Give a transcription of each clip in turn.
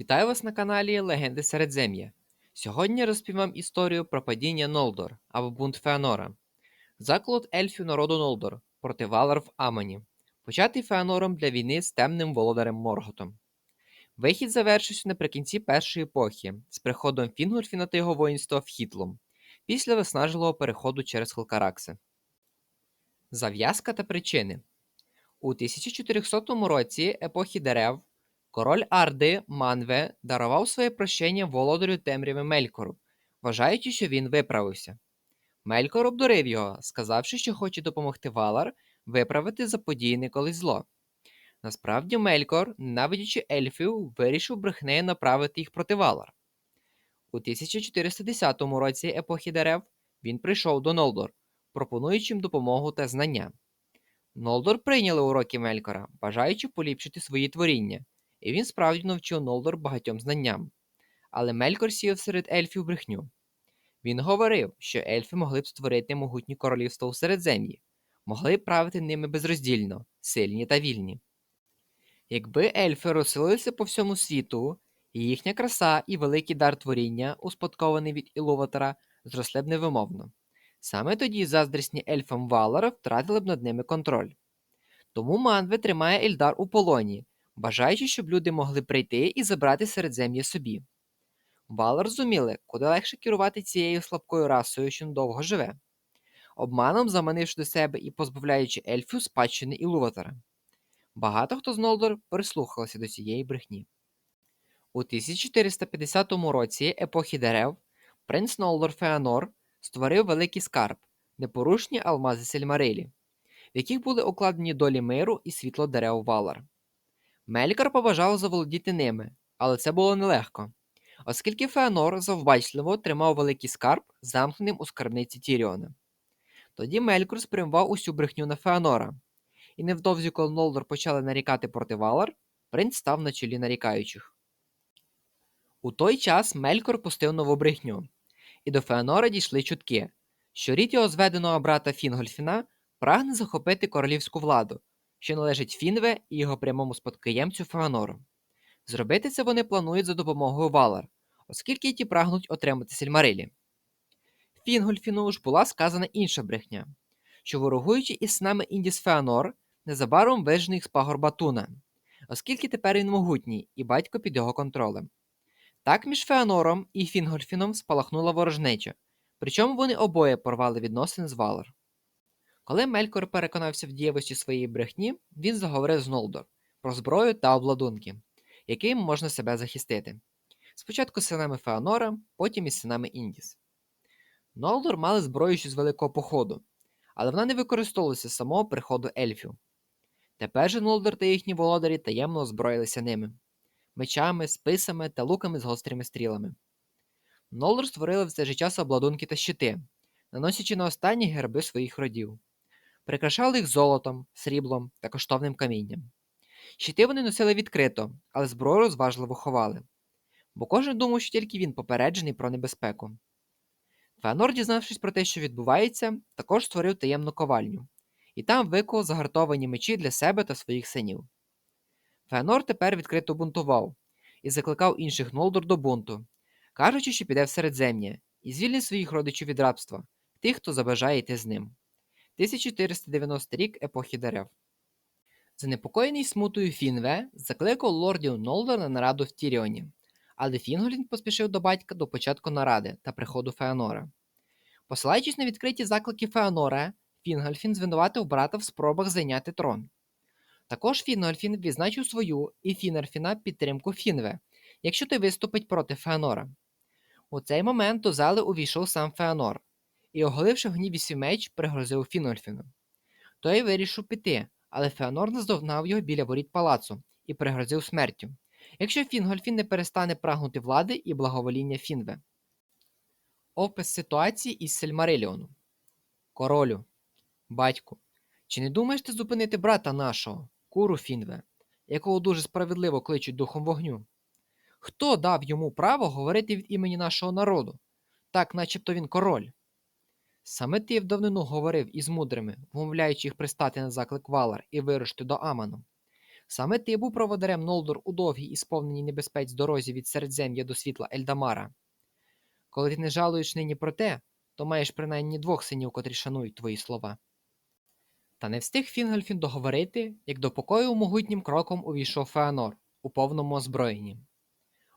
Вітаю вас на каналі Легенди Середзем'я. Сьогодні розповім вам історію про падіння Нолдор або бунт Феанора. Заклад ельфів народу Нолдор проти Валар в Амані, початий Феанором для війни з темним володарем Морготом. Вихід завершився наприкінці першої епохи з приходом Фінгольфіна та його воїнства в Хітлум після виснажливого переходу через Халкаракси. Зав'язка та причини у 1400 році епохи дерев Король Арди Манве дарував своє прощення володарю темряви Мелькору, вважаючи, що він виправився. Мелькор обдурив його, сказавши, що хоче допомогти Валар виправити заподіяне колись зло. Насправді, Мелькор, ненавидячи ельфів, вирішив брехнею направити їх проти Валар. У 1410 році епохи дерев він прийшов до Нолдор, пропонуючи їм допомогу та знання. Нолдор прийняли уроки Мелькора, бажаючи поліпшити свої творіння, і він справді навчив Нолдор багатьом знанням. Але Мелькор сіяв серед ельфів брехню. Він говорив, що ельфи могли б створити могутні королівства у Середзем'ї, могли б правити ними безроздільно, сильні та вільні. Якби ельфи розселилися по всьому світу, їхня краса і великий дар творіння, успадкований від Ілуватора, зросли б невимовно. Саме тоді заздрісні ельфам Валара втратили б над ними контроль. Тому Манве тримає Ельдар у полоні, бажаючи, щоб люди могли прийти і забрати середзем'я собі. Валар розуміли, куди легше керувати цією слабкою расою, що недовго живе, обманом заманивши до себе і позбавляючи ельфів спадщини Ілуватора. Багато хто з Нолдор прислухалися до цієї брехні. У 1450 році епохи дерев принц Нолдор Феанор створив великий скарб, непорушні алмази Сельмарилі, в яких були укладені долі миру і світло дерев Валар. Мелькар побажав заволодіти ними, але це було нелегко, оскільки Феанор завбачливо тримав великий скарб, замкненим у скарбниці Тіріона. Тоді Мелькор спрямував усю брехню на Феанора, і невдовзі, коли Нолдор почали нарікати проти Валар, принц став на чолі нарікаючих. У той час Мелькор пустив нову брехню, і до Феанора дійшли чутки, що рід його зведеного брата Фінгольфіна прагне захопити королівську владу, що належить Фінве і його прямому спадкоємцю Феанору. Зробити це вони планують за допомогою Валар, оскільки ті прагнуть отримати Сільмарилі. Фінгольфіну ж була сказана інша брехня, що ворогуючи із синами Індіс Феанор, незабаром вижене їх з пагорба Туна, оскільки тепер він могутній і батько під його контролем. Так між Феанором і Фінгольфіном спалахнула ворожнеча, причому вони обоє порвали відносини з Валар. Коли Мелькор переконався в дієвості своєї брехні, він заговорив з Нолдор про зброю та обладунки, яким можна себе захистити. Спочатку з синами Феанора, потім із синами Індіс. Нолдор мали зброю ще з великого походу, але вона не використовувалася з самого приходу ельфів. Тепер же Нолдор та їхні володарі таємно озброїлися ними мечами, списами та луками з гострими стрілами. Нолдор створили в же час обладунки та щити, наносячи на останні герби своїх родів прикрашали їх золотом, сріблом та коштовним камінням. Щити вони носили відкрито, але зброю розважливо ховали, бо кожен думав, що тільки він попереджений про небезпеку. Феанор, дізнавшись про те, що відбувається, також створив таємну ковальню, і там викував загартовані мечі для себе та своїх синів. Феанор тепер відкрито бунтував і закликав інших Нолдор до бунту, кажучи, що піде в середзем'я і звільнить своїх родичів від рабства, тих, хто забажає йти з ним. 1490 рік епохи дерев. Занепокоєний смутою Фінве закликав лордів Нолдор на нараду в Тіріоні, але Фінголін поспішив до батька до початку наради та приходу Феанора. Посилаючись на відкриті заклики Феанора, Фінгольфін звинуватив брата в спробах зайняти трон. Також Фінгольфін відзначив свою і Фінерфіна підтримку Фінве, якщо той виступить проти Феанора. У цей момент до зали увійшов сам Феанор, і, оголивши в гніві свій меч, пригрозив Фінольфіну. Той вирішив піти, але Феонор наздогнав його біля воріт палацу і пригрозив смертю, якщо Фінгольфін не перестане прагнути влади і благовоління Фінве. Опис ситуації із Сельмариліону Королю, батьку, чи не думаєш ти зупинити брата нашого, куру Фінве, якого дуже справедливо кличуть духом вогню? Хто дав йому право говорити від імені нашого народу, так начебто він король? Саме ти в давнину говорив із мудрими, вмовляючи їх пристати на заклик Валар і вирушити до Аману. Саме ти був проводарем Нолдор у довгій і сповненій небезпець дорозі від Середзем'я до світла Ельдамара. Коли ти не жалуєш нині про те, то маєш принаймні двох синів, котрі шанують твої слова. Та не встиг Фінгольфін договорити, як до покою могутнім кроком увійшов Феанор у повному озброєнні.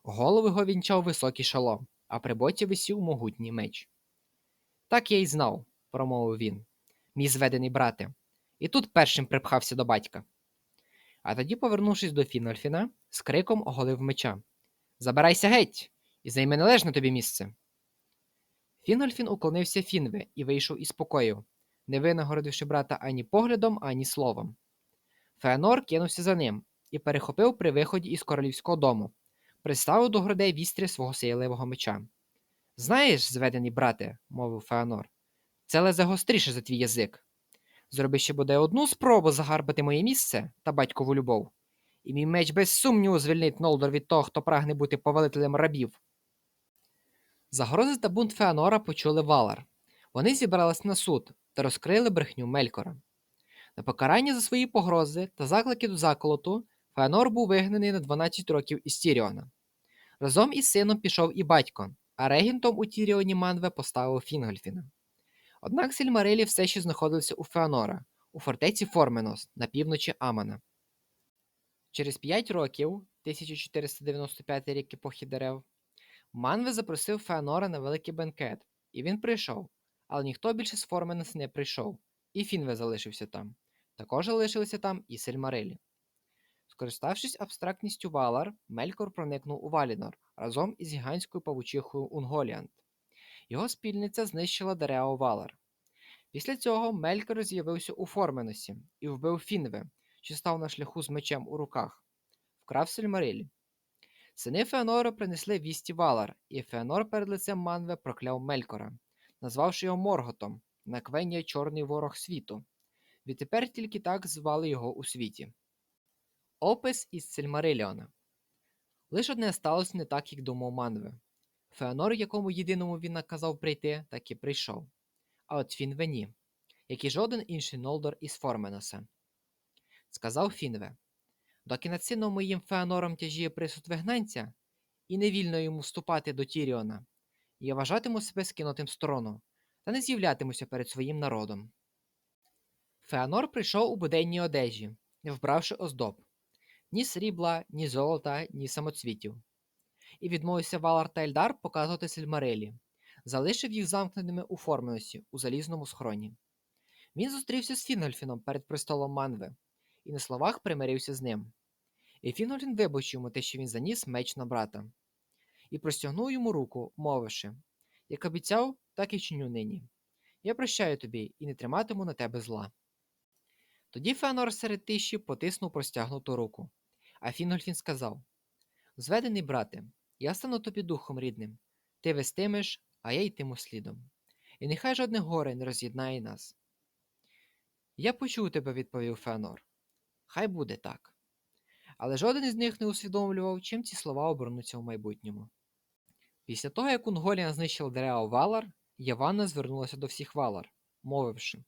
Голову його вінчав високий шолом, а при боці висів могутній меч. Так я й знав, промовив він, мій зведений брате, і тут першим припхався до батька. А тоді, повернувшись до Фінольфіна, з криком оголив меча Забирайся геть і займи належне тобі місце. Фінольфін уклонився Фінве і вийшов із покою, не винагородивши брата ані поглядом, ані словом. Феонор кинувся за ним і перехопив при виході із королівського дому, приставив до грудей вістря свого сіяливого меча. Знаєш, зведений брате, мовив Феонор, це лезе гостріше за твій язик. Зроби ще буде одну спробу загарбати моє місце та батькову любов, і мій меч без сумніву звільнить Нолдор від того, хто прагне бути повелителем рабів. Загрози та бунт Феонора почули Валар. Вони зібрались на суд та розкрили брехню Мелькора. На покарання за свої погрози та заклики до заколоту Феонор був вигнаний на 12 років із Тіріона. Разом із сином пішов і батько, а регентом у Тіріоні Манве поставив Фінгольфіна. Однак Сільмарилі все ще знаходилися у Феонора, у фортеці Форменос на півночі Амана. Через 5 років, 1495 рік епохи дерев, Манве запросив Феонора на великий бенкет, і він прийшов, але ніхто більше з Форменос не прийшов, і Фінве залишився там. Також залишилися там і Сельмарилі. Скориставшись абстрактністю Валар, Мелькор проникнув у Валінор разом із гігантською павучихою Унголіант. Його спільниця знищила дерева Валар. Після цього Мелькор з'явився у Форменосі і вбив Фінве, що став на шляху з мечем у руках, вкрав Сельмарилі. Сини Феонора принесли вісті Валар, і Феонор перед лицем Манве прокляв Мелькора, назвавши його Морготом, наквення чорний ворог світу. Відтепер тільки так звали його у світі. Опис із Сильмариліона. Лише одне сталося не так, як думав Манве. Феонор, якому єдиному він наказав прийти, так і прийшов. А от Фінве ні, як і жоден інший Нолдор із Форменоса. Сказав Фінве доки над сином моїм Феонором тяжіє присуд вигнанця, і не вільно йому вступати до Тіріона, я вважатиму себе скинутим сторону та не з'являтимуся перед своїм народом. Феонор прийшов у буденній одежі, не вбравши оздоб ні срібла, ні золота, ні самоцвітів, і відмовився Валар та Ельдар показувати Сельмарелі, залишив їх замкненими у Формеосі у залізному схроні. Він зустрівся з Фінгольфіном перед престолом Манве і на словах примирився з ним. І Фінгольфін вибачив йому те, що він заніс меч на брата, і простягнув йому руку, мовивши як обіцяв, так і чиню нині. Я прощаю тобі і не триматиму на тебе зла. Тоді Феонор серед тиші потиснув простягнуту руку, а Фінгольфін сказав Зведений брате, я стану тобі духом рідним, ти вестимеш, а я йтиму слідом. І нехай жодне горе не роз'єднає нас. Я почув тебе, відповів Феонор. Хай буде так. Але жоден із них не усвідомлював, чим ці слова обернуться у майбутньому. Після того, як Унголіан знищила дерева Валар, Яванна звернулася до всіх Валар, мовивши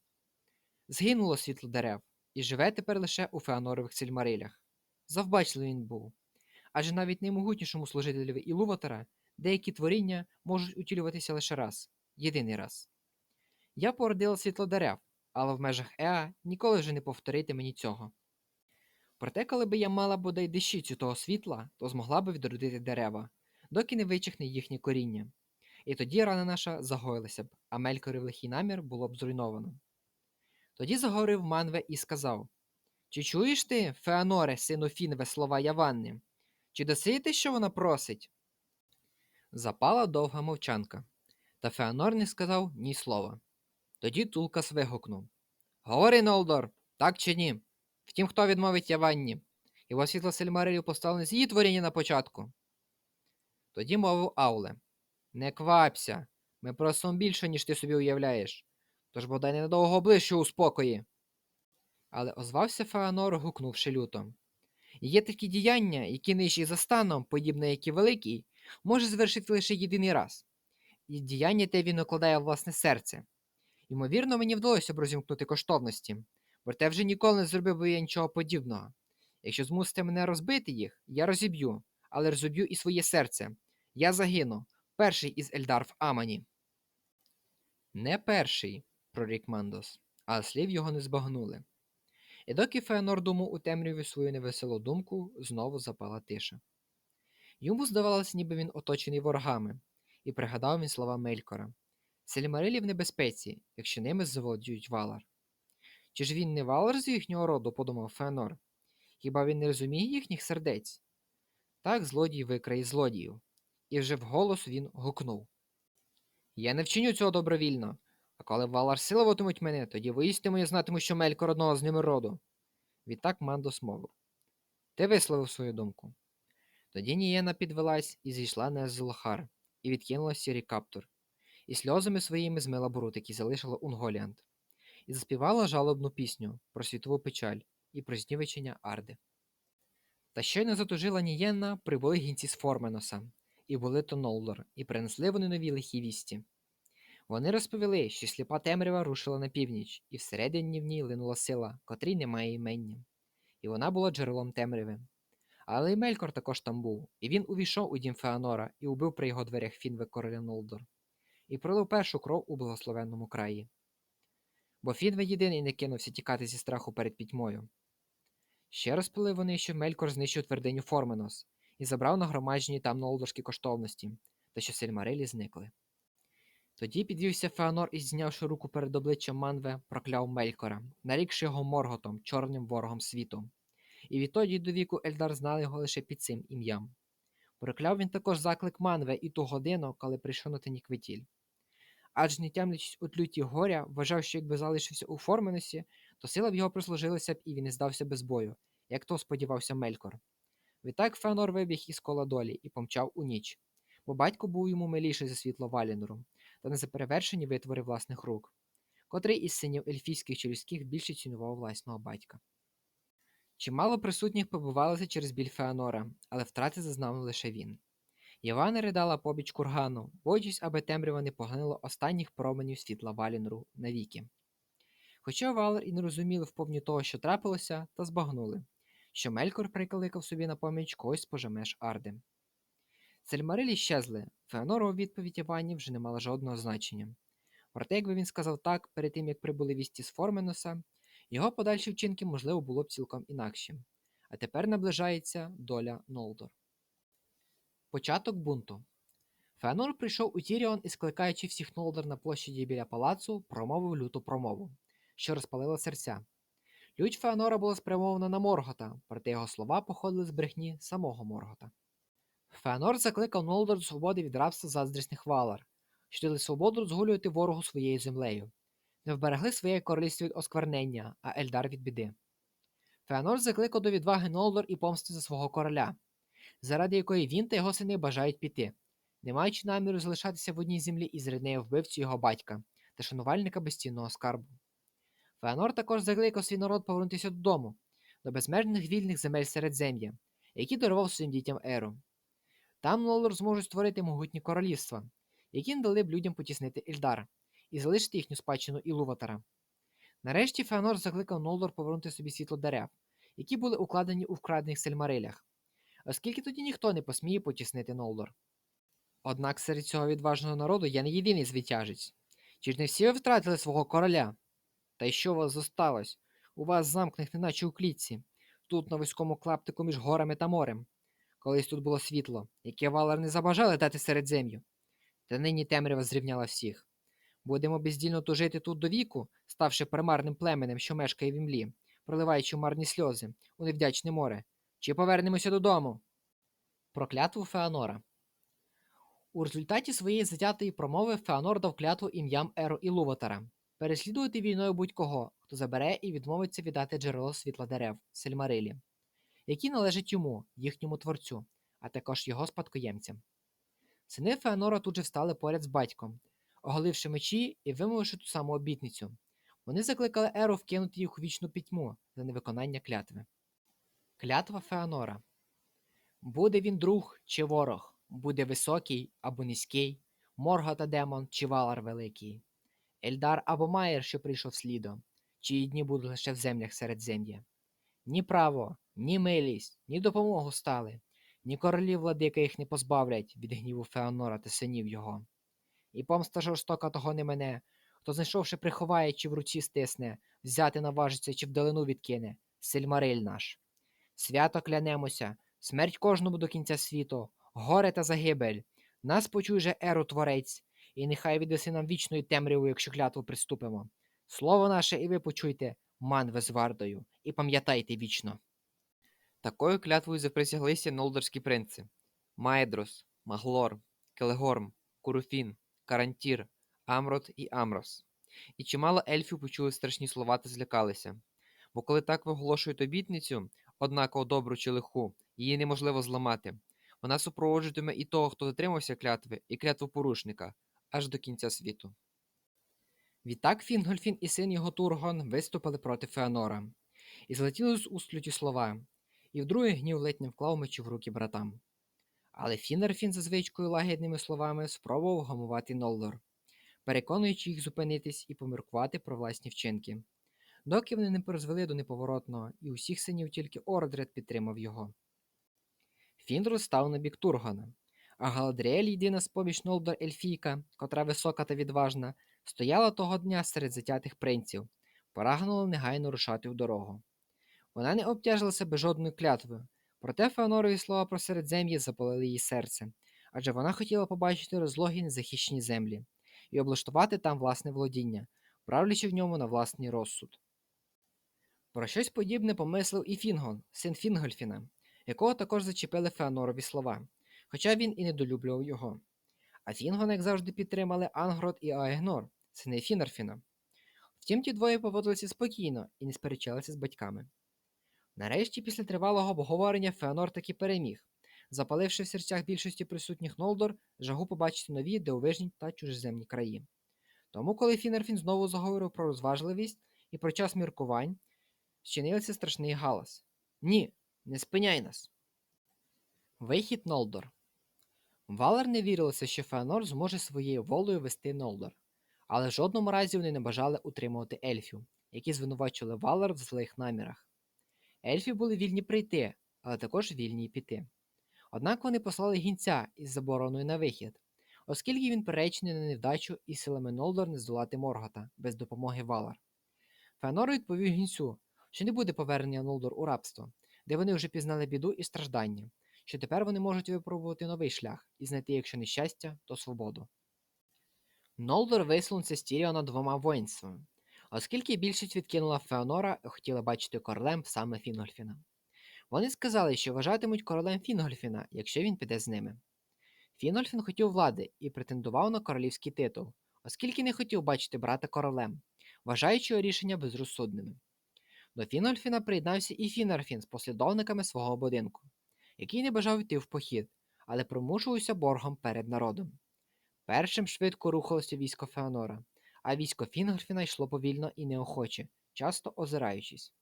Згинуло світло дерев, і живе тепер лише у Феонорових сільмарилях. Завбачливий він був. Адже навіть наймогутнішому служителеві Ілуватара деякі творіння можуть утілюватися лише раз, єдиний раз. Я породила світло дерев, але в межах Еа ніколи вже не повторити мені цього. Проте, коли би я мала бодай дещицю того світла, то змогла би відродити дерева, доки не вичихне їхнє коріння. І тоді рана наша загоїлася б, а Мелькорів лихий намір було б зруйновано. Тоді заговорив Манве і сказав Чи чуєш ти, Феоноре, сину Фінве, слова Яванни? Чи даси ти, що вона просить? Запала довга мовчанка, та Феонор не сказав ні слова. Тоді Тулкас вигукнув Говори, Нолдор, так чи ні? Втім, хто відмовить Яванні? Його світло Сельмарилів поставлене з її творіння на початку. Тоді мовив Ауле Не квапся, ми просимо більше, ніж ти собі уявляєш. Тож бодай ненадовго ближче у спокої. Але озвався Феонор, гукнувши люто. Є такі діяння, які нижчі за станом, подібне як і великий, може звершити лише єдиний раз, і діяння те він укладає в власне серце. Ймовірно, мені вдалося б розімкнути коштовності, проте вже ніколи не зробив би я нічого подібного. Якщо змусите мене розбити їх, я розіб'ю, але розіб'ю і своє серце. Я загину, перший із Ельдар в Амані. Не перший, прорік Мандос, а слів його не збагнули. І доки Феонор думав у темряві свою невеселу думку, знову запала тиша. Йому здавалося, ніби він оточений ворогами, і пригадав він слова Мелькора Сельмарилі в небезпеці, якщо ними заволодіють Валар. Чи ж він не Валар з їхнього роду, подумав Феонор. Хіба він не розуміє їхніх сердець? Так злодій викрає злодіїв, і вже вголос він гукнув Я не вчиню цього добровільно, коли Валар силуватимуть мене, тоді воістину я знатиму, що Мелькор одного з ними роду. Відтак Мандос мовив Ти висловив свою думку. Тоді Нієна підвелась і зійшла на Золохар, і відкинула сірий каптур, і сльозами своїми змила брут, який залишила Унголіант, і заспівала жалобну пісню про світову печаль і про знівечення Арди. Та щойно затужила Нієнна, прибули гінці з Форменоса, і були то Нолдор, і принесли вони нові лихі вісті. Вони розповіли, що сліпа темрява рушила на північ, і всередині в ній линула сила, котрій немає імення, і вона була джерелом темряви. Але й Мелькор також там був, і він увійшов у дім Феонора і убив при його дверях Фінве короля Нолдор, і пролив першу кров у благословенному краї. Бо Фінве єдиний не кинувся тікати зі страху перед пітьмою. Ще розпили вони, що Мелькор знищив твердиню Форменос і забрав нагромаджені там нолдорські коштовності, та що сельмарилі зникли. Тоді підвівся Феонор і, знявши руку перед обличчям Манве, прокляв Мелькора, нарікши його Морготом, чорним ворогом світу. І відтоді до віку Ельдар знали його лише під цим ім'ям. Прокляв він також заклик Манве і ту годину, коли прийшов на Теніквитіль. Адже не тямлячись от люті горя, вважав, що якби залишився у Форменесі, то сила в його прислужилася б і він не здався без бою, як то сподівався Мелькор. Відтак Феонор вибіг із кола долі і помчав у ніч, бо батько був йому миліший за світло Валінору, та не за перевершені витвори власних рук, котрий із синів ельфійських чи людських більше цінував власного батька. Чимало присутніх побувалося через біль Феонора, але втрати зазнав лише він. Євана ридала побіч кургану, боючись, аби темрява не поглинило останніх променів світла Валінору навіки. Хоча Валер і не розуміли вповні того, що трапилося, та збагнули, що Мелькор прикликав собі на поміч когось з пожемеж Арди. Сельмарилі щезли, Феонорова відповідь Івані вже не мала жодного значення. Проте, якби він сказав так перед тим, як прибули вісті з Форменоса, його подальші вчинки, можливо, було б цілком інакші. А тепер наближається доля Нолдор. Початок бунту. Феонор прийшов у Тіріон і, скликаючи всіх Нолдор на площаді біля палацу, промовив люту промову, що розпалила серця. Лють Феонора була спрямована на Моргота, проте його слова походили з брехні самого Моргота. Феонор закликав Нолдор до свободи від рабства заздрісних валар, що дали свободу розгулювати ворогу своєю землею, не вберегли своє королівство від осквернення, а Ельдар від біди. Феонор закликав до відваги Нолдор і помсти за свого короля, заради якої він та його сини бажають піти, не маючи наміру залишатися в одній землі із ріднею вбивцю його батька та шанувальника безцінного скарбу. Феонор також закликав свій народ повернутися додому, до безмежних вільних земель Середзем'я, які дарував своїм дітям Еру. Там Нолдор зможуть створити могутні королівства, які не дали б людям потіснити Ільдар і залишити їхню спадщину Ілуватара. Нарешті Феонор закликав Нолдор повернути собі світло дерев, які були укладені у вкрадених сельмарилях, оскільки тоді ніхто не посміє потіснити Нолдор. Однак серед цього відважного народу я не єдиний звитяжець. Чи ж не всі ви втратили свого короля? Та й що у вас зосталось? У вас замкнених, неначе у клітці, тут на вузькому клаптику між горами та морем. Колись тут було світло, яке валар не забажали дати середзем'ю. Та нині темрява зрівняла всіх. Будемо бездільно тужити тут до віку, ставши примарним племенем, що мешкає в імлі, проливаючи марні сльози у невдячне море, чи повернемося додому. Проклятву Феонора. У результаті своєї затятої промови Феонор дав клятву ім'ям Еру і Луватара переслідувати війною будь-кого, хто забере і відмовиться віддати джерело світла дерев Сельмарилі, які належать йому, їхньому творцю, а також його спадкоємцям. Сини Феонора тут же встали поряд з батьком, оголивши мечі і вимовивши ту саму обітницю. Вони закликали Еру вкинути їх у вічну пітьму за невиконання клятви. Клятва Феонора Буде він друг чи ворог, буде високий або низький, морга та демон чи валар великий, Ельдар або Майер, що прийшов слідом, чиї дні будуть лише в землях Середзем'я. Ні право, ні милість, ні допомогу стали, ні королів владика їх не позбавлять від гніву Феонора та синів його. І помста жорстока того не мене, хто, знайшовши, приховає чи в руці стисне, взяти наважиться чи вдалину відкине, сильмариль наш. Свято клянемося, смерть кожному до кінця світу, горе та загибель. Нас почуй же еру творець, і нехай віддаси нам вічною темрявою, якщо клятву приступимо. Слово наше, і ви почуйте, манве з вардою, і пам'ятайте вічно. Такою клятвою заприсяглися нолдорські принци Маедрос, Маглор, Келегорм, Куруфін, Карантір, Амрот і Амрос. І чимало ельфів почули страшні слова та злякалися. Бо коли так виголошують обітницю, однаково добру чи лиху, її неможливо зламати. Вона супроводжуватиме і того, хто дотримався клятви, і клятву порушника, аж до кінця світу. Відтак Фінгольфін і син його Тургон виступили проти Феонора, і злетіли з уст люті слова, і вдруге гнів ледь не вклав мечі в руки братам. Але Фінерфін за звичкою лагідними словами спробував гамувати Нолдор, переконуючи їх зупинитись і поміркувати про власні вчинки, доки вони не призвели до неповоротного, і усіх синів тільки Ордред підтримав його. Фінрус став на бік Тургона, а Галадріель, єдина з поміж Нолдор Ельфійка, котра висока та відважна, стояла того дня серед затятих принців, прагнула негайно рушати в дорогу. Вона не обтяжила себе жодною клятвою, проте Феонорові слова про середзем'я запалили її серце, адже вона хотіла побачити розлогі незахищені землі і облаштувати там власне володіння, правлячи в ньому на власний розсуд. Про щось подібне помислив і Фінгон, син Фінгольфіна, якого також зачепили Феонорові слова, хоча він і недолюблював його. А Фінгон, як завжди, підтримали Ангрод і Аегнор, сини Фінарфіна. Втім, ті двоє поводилися спокійно і не сперечалися з батьками. Нарешті, після тривалого обговорення, Феонор таки переміг, запаливши в серцях більшості присутніх Нолдор жагу побачити нові дивовижні та чужеземні краї. Тому, коли Фінерфін знову заговорив про розважливість і про час міркувань, зчинився страшний галас. Ні, не спиняй нас. Вихід Нолдор. Валер не вірилося, що Феонор зможе своєю волею вести Нолдор, але в жодному разі вони не бажали утримувати ельфів, які звинувачували Валер в злих намірах. Ельфи були вільні прийти, але також вільні й піти. Однак вони послали гінця із забороною на вихід, оскільки він перечений на невдачу і силами Нолдор не здолати Моргота без допомоги Валар. Феонор відповів гінцю, що не буде повернення Нолдор у рабство, де вони вже пізнали біду і страждання, що тепер вони можуть випробувати новий шлях і знайти, якщо не щастя, то свободу. Нолдор висунувся з Тіріона двома воїнствами, оскільки більшість відкинула Феонора і хотіла бачити королем саме Фінгольфіна. Вони сказали, що вважатимуть королем Фінгольфіна, якщо він піде з ними. Фінгольфін хотів влади і претендував на королівський титул, оскільки не хотів бачити брата королем, вважаючи його рішення безрозсудними. До Фінгольфіна приєднався і Фінарфін з послідовниками свого будинку, який не бажав йти в похід, але примушувався боргом перед народом. Першим швидко рухалося військо Феонора, а військо Фінгольфіна йшло повільно і неохоче, часто озираючись.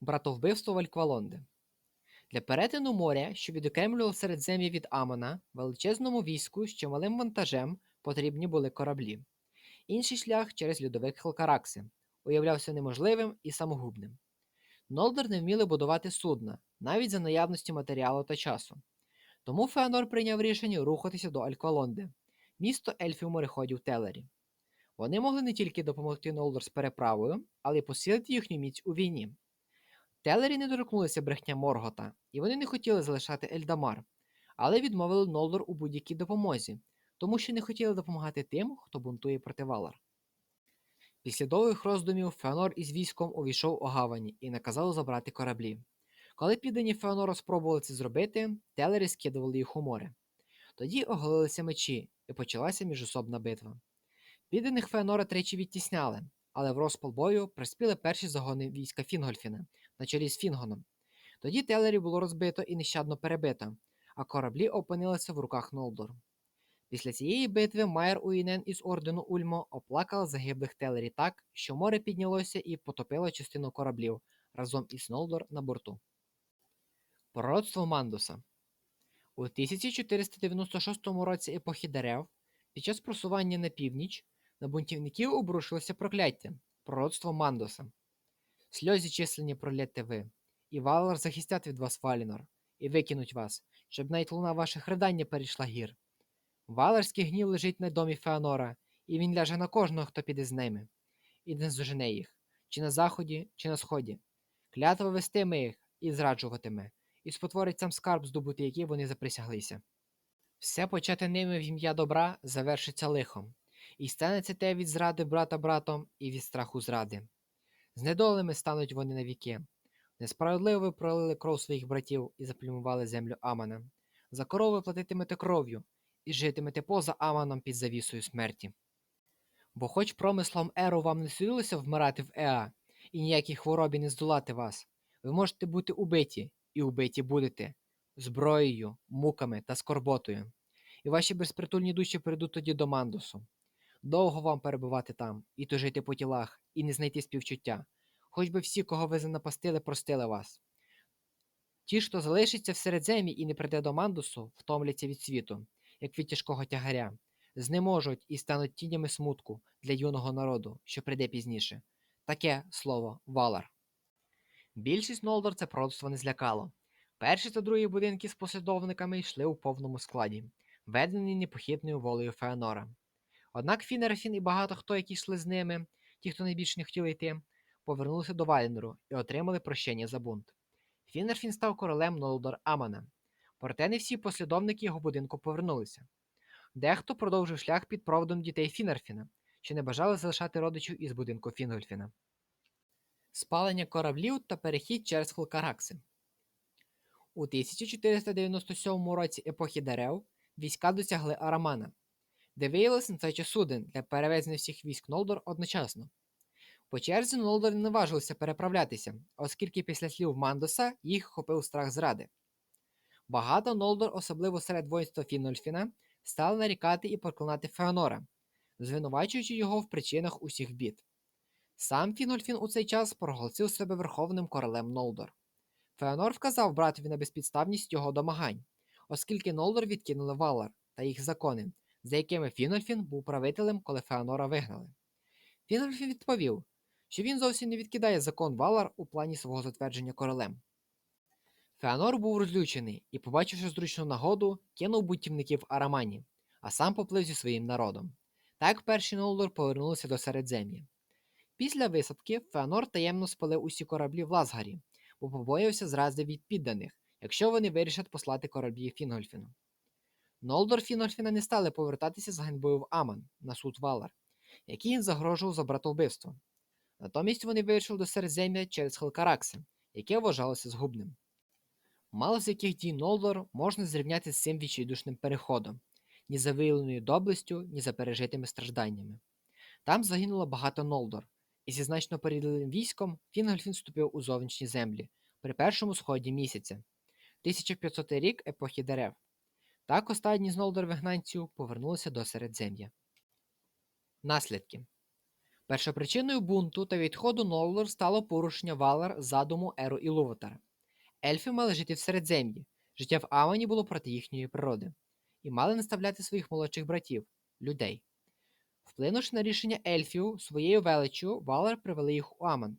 Братовбивство Вальквалонди Для перетину моря, що відокремлювало Середзем'я від Амона, величезному війську з чималим вантажем потрібні були кораблі. Інший шлях через льодовик Хелкаракси уявлявся неможливим і самогубним. Нолдор не вміли будувати судна, навіть за наявності матеріалу та часу. Тому Феонор прийняв рішення рухатися до Альквалонди, місто ельфів мореходів Телері. Вони могли не тільки допомогти Нолдор з переправою, але й посилити їхню міць у війні. Телері не доторкнулися брехня Моргота, і вони не хотіли залишати Ельдамар, але відмовили Нолдор у будь-якій допомозі, тому що не хотіли допомагати тим, хто бунтує проти Валар. Після довгих роздумів Феонор із військом увійшов у гавані і наказав забрати кораблі. Коли піддані Феонора спробували це зробити, телері скидували їх у море. Тоді оголилися мечі, і почалася міжособна битва. Підданих Феонора тричі відтісняли, але в розпал бою приспіли перші загони війська Фінгольфіна на чолі з Фінгоном. Тоді Телері було розбито і нещадно перебито, а кораблі опинилися в руках Нолдор. Після цієї битви Майер Уінен із ордену Ульмо оплакав загиблих Телері так, що море піднялося і потопило частину кораблів разом із Нолдор на борту. Пророцтво Мандуса У 1496 році епохи дерев під час просування на північ на бунтівників обрушилося прокляття пророцтво Мандуса. Сльозі численні пролєте ви, і Валар захистять від вас Валінор, і викинуть вас, щоб навіть луна ваших ридань перейшла гір. Валарський гнів лежить на домі Феонора, і він ляже на кожного, хто піде з ними, і не зожене їх, чи на заході, чи на сході. Клятва вестиме їх і зраджуватиме, і спотворить сам скарб, здобути який вони заприсяглися. Все почати ними в ім'я добра завершиться лихом, і станеться те від зради брата братом і від страху зради. Знедолими стануть вони навіки. Несправедливо пролили кров своїх братів і заплюмували землю Амана. За корову ви платитимете кров'ю, і житимете поза Аманом під завісою смерті. Бо хоч промислом Еру вам не судилося вмирати в Еа, і ніякій хворобі не здолати вас, ви можете бути убиті, і убиті будете, зброєю, муками та скорботою. І ваші безпритульні душі прийдуть тоді до Мандусу. Довго вам перебувати там, і тужити по тілах, і не знайти співчуття, хоч би всі, кого ви занапастили, простили вас. Ті, хто залишиться в середземі і не прийде до Мандусу, втомляться від світу, як від тяжкого тягаря, знеможуть і стануть тінями смутку для юного народу, що прийде пізніше. Таке слово Валар. Більшість Нолдор це пророцтво не злякало. Перші та другі будинки з послідовниками йшли у повному складі, ведені непохитною волею Феонора. Однак Фінерафін і багато хто, які йшли з ними, ті, хто найбільше не хотіли йти, повернулися до Валінору і отримали прощення за бунт. Фінерфін став королем Нолдор Амана. Проте не всі послідовники його будинку повернулися. Дехто продовжив шлях під проводом дітей Фінерфіна, що не бажали залишати родичів із будинку Фінгольфіна. Спалення кораблів та перехід через Хулкаракси. У 1497 році епохи дерев війська досягли Арамана, де виявилося нестача суден для перевезення всіх військ Нолдор одночасно. По черзі Нолдор не наважилися переправлятися, оскільки після слів Мандоса їх охопив страх зради. Багато Нолдор, особливо серед воїнства Фінольфіна, стали нарікати і проклинати Феонора, звинувачуючи його в причинах усіх бід. Сам Фінольфін у цей час проголосив себе верховним королем Нолдор. Феонор вказав братові на безпідставність його домагань, оскільки Нолдор відкинули Валар та їх закони, за якими Фінольфін був правителем, коли Феонора вигнали. Фінольфін відповів, що він зовсім не відкидає закон Валар у плані свого затвердження королем. Феонор був розлючений і, побачивши зручну нагоду, кинув бутівників Арамані, а сам поплив зі своїм народом. Так перші Нолдор повернулися до Середзем'я. Після висадки Феонор таємно спалив усі кораблі в Лазгарі, бо побоявся зрази від підданих, якщо вони вирішать послати кораблі Фінгольфіну. Нолдор Фінгольфіна не стали повертатися з ганьбою в Аман на суд Валар, який їм загрожував за братовбивство. Натомість вони вирішили до Середзем'я через Хелкаракси, яке вважалося згубним. Мало з яких дій Нолдор можна зрівняти з цим відчайдушним переходом, ні за виявленою доблестю, ні за пережитими стражданнями. Там загинуло багато Нолдор, і зі значно переділеним військом Фінгольфін вступив у зовнішні землі при першому сході місяця, 1500 рік епохи дерев. Так останні з Нолдор вигнанців повернулися до Середзем'я. Наслідки Першопричиною бунту та відходу Нолдор стало порушення Валар задуму Еру і Лувотара. Ельфи мали жити в Середзем'ї, життя в Амані було проти їхньої природи, і мали наставляти своїх молодших братів людей. Вплинувши на рішення ельфів своєю величчю, Валар привели їх у Аман,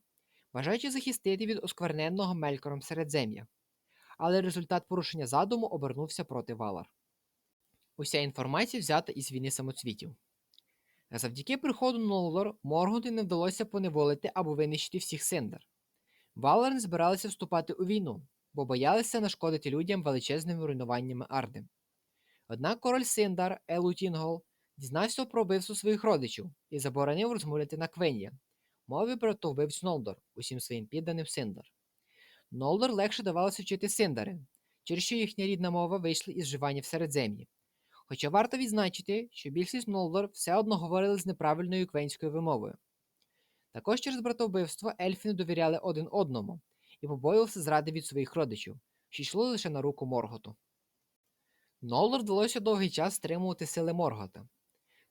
бажаючи захистити від оскверненного Мелькором Середзем'я. Але результат порушення задуму обернувся проти Валар. Уся інформація взята із війни самоцвітів. Завдяки приходу Нолдор Моргуду не вдалося поневолити або винищити всіх Синдер. Валар не збиралися вступати у війну, бо боялися нашкодити людям величезними руйнуваннями Арди. Однак король Синдар Елутінгол дізнався про вбивство своїх родичів і заборонив розмовляти на Квен'я, мові про то вбивць Нолдор усім своїм підданим Синдар. Нолдор легше давалося вчити Синдари, через що їхня рідна мова вийшла із вживання в середзем'ї. Хоча варто відзначити, що більшість Нолдор все одно говорили з неправильною квенською вимовою. Також через братовбивство ельфи не довіряли один одному і побоювалися зради від своїх родичів, що йшло лише на руку Морготу. Нолдор вдалося довгий час стримувати сили Моргота.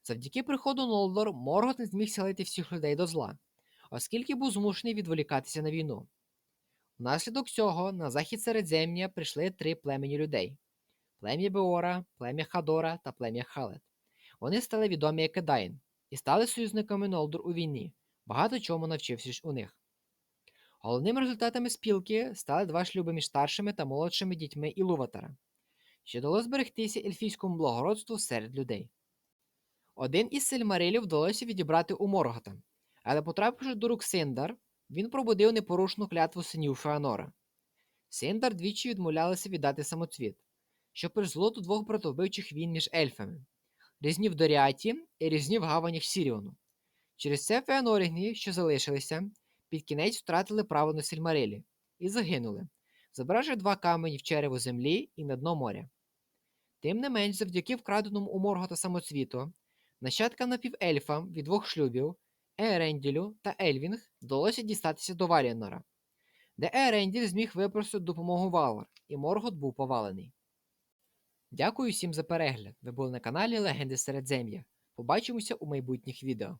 Завдяки приходу Нолдор Моргот не зміг сілити всіх людей до зла, оскільки був змушений відволікатися на війну. Внаслідок цього на захід Середзем'я прийшли три племені людей: плем'я Беора, плем'я Хадора та плем'я Халет. Вони стали відомі як Едаїн і стали союзниками Нолдор у війні, багато чому навчившись у них. Головними результатами спілки стали два шлюби між старшими та молодшими дітьми Ілуватара, що дало зберегтися ельфійському благородству серед людей. Один із сельмарилів вдалося відібрати у Моргота, але потрапивши до рук Синдар, він пробудив непорушну клятву синів Феанора. Синдар двічі відмовлялися віддати самоцвіт, що призвело до двох братовбивчих війн між ельфами різні в Доріаті і різні в гаванях Сіріону. Через це феанорігні, що залишилися, під кінець втратили право на сільмарилі і загинули, забравши два камені в черево землі і на дно моря. Тим не менш, завдяки вкраденому у Моргота самоцвіту, нащадкам напівельфам від двох шлюбів Еренділю та Ельвінг вдалося дістатися до Валінора, де Еренділь зміг випросити допомогу Валор, і Моргот був повалений. Дякую всім за перегляд. Ви були на каналі Легенди Середзем'я. Побачимося у майбутніх відео.